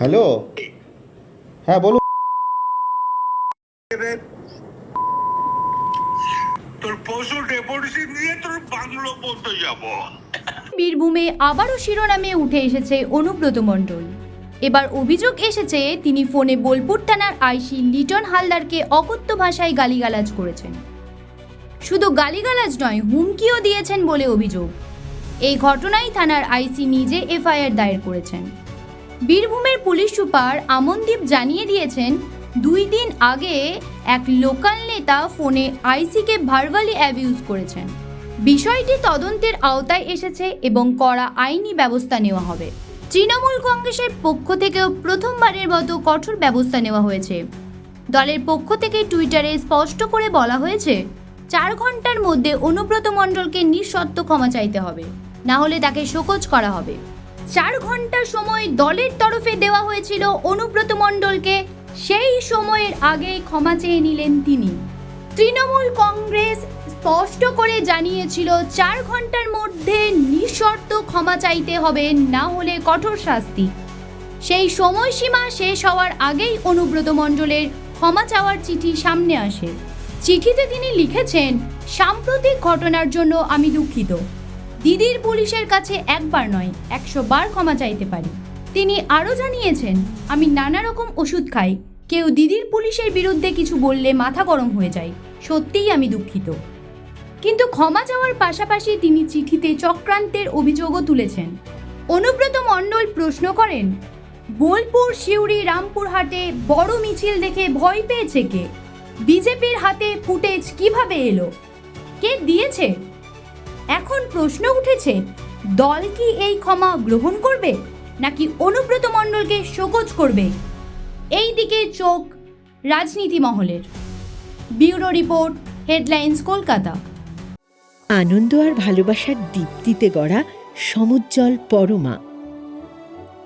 Hello? হ্যাঁ বলুন। তোর পশু ডেপুটেশন নিয়ে তোর বাংলো বলতে যাব। বীরভূমে আবারও শিরোনামে উঠে এসেছে অনুব্রত মণ্ডল। এবার অভিযোগ এসেছে তিনি ফোনে বোলপুর থানার আইসি লিটন হালদারকে অকথ্য ভাষায় গালিগালাজ করেছেন। শুধু গালিগালাজ নয় হুমকিও দিয়েছেন বলে অভিযোগ। এই ঘটনায় থানার আইসি নিজে এফআইআর দায়ের করেছেন। বীরভূমের পুলিশ সুপার আমনদীপ জানিয়ে দিয়েছেন, দুই দিন আগে এক লোকাল নেতা ফোনে আইসিকে ভার্বালি অ্যাবিউজ করেছেন। বিষয়টি তদন্তের আওতায় এসেছে এবং কড়া আইনি ব্যবস্থা নেওয়া হবে। তৃণমূল কংগ্রেসের পক্ষ থেকেও প্রথমবারের মতো কঠোর ব্যবস্থা নেওয়া হয়েছে। দলের পক্ষ থেকে টুইটারে স্পষ্ট করে বলা হয়েছে, চার ঘণ্টার মধ্যে অনুব্রত মণ্ডলকে নিঃশর্ত ক্ষমা চাইতে হবে। না হলে তাকে শোকজ করা হবে। চার ঘণ্টা সময় দলের তরফে দেওয়া হয়েছিল অনুব্রত মণ্ডলকে। সেই সময়ের আগে ক্ষমা চেয়ে নিলেন তিনি। তৃণমূল কংগ্রেস স্পষ্ট করে জানিয়েছিল, চার ঘণ্টার মধ্যে নিঃশর্ত ক্ষমা চাইতে হবে, না হলে কঠোর শাস্তি। সেই সময়সীমা শেষ হওয়ার আগেই অনুব্রত মণ্ডলের ক্ষমা চাওয়ার চিঠি সামনে আসে। চিঠিতে তিনি লিখেছেন, সাম্প্রতিক ঘটনার জন্য আমি দুঃখিত। দিদির পুলিশের কাছে একবার নয়, একশো বার ক্ষমা চাইতে পারি। তিনি আরও জানিয়েছেন, আমি নানা রকম ওষুধ খাই। কেউ দিদির পুলিশের বিরুদ্ধে কিছু বললে মাথা গরম হয়ে যায়। সত্যিই আমি দুঃখিত। কিন্তু ক্ষমা চাওয়ার পাশাপাশি তিনি চিঠিতে চক্রান্তের অভিযোগও তুলেছেন। অনুব্রত মণ্ডল প্রশ্ন করেন, বোলপুর, সিউড়ি, রামপুরহাটে বড় মিছিল দেখে ভয় পেয়েছে কে? বিজেপির হাতে ফুটেজ কীভাবে এলো? কে দিয়েছে? এখন প্রশ্ন উঠেছে, দল কি এই ক্ষমা গ্রহণ করবে, নাকি অনুব্রত মণ্ডলকে শোকজ করবে? এই দিকে চোখ রাজনীতি মহলের। Bureau report, headlines Kolkata. আনন্দ আর ভালোবাসার দীপ্তিতে গড়া সমুজ্জ্বল পরমা।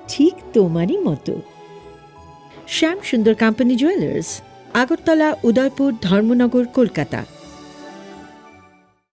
ঠিক তোমারই মতো। Shyam Sundar company jewellers Agartala, Udaipur, Dharmanagar, Kolkata.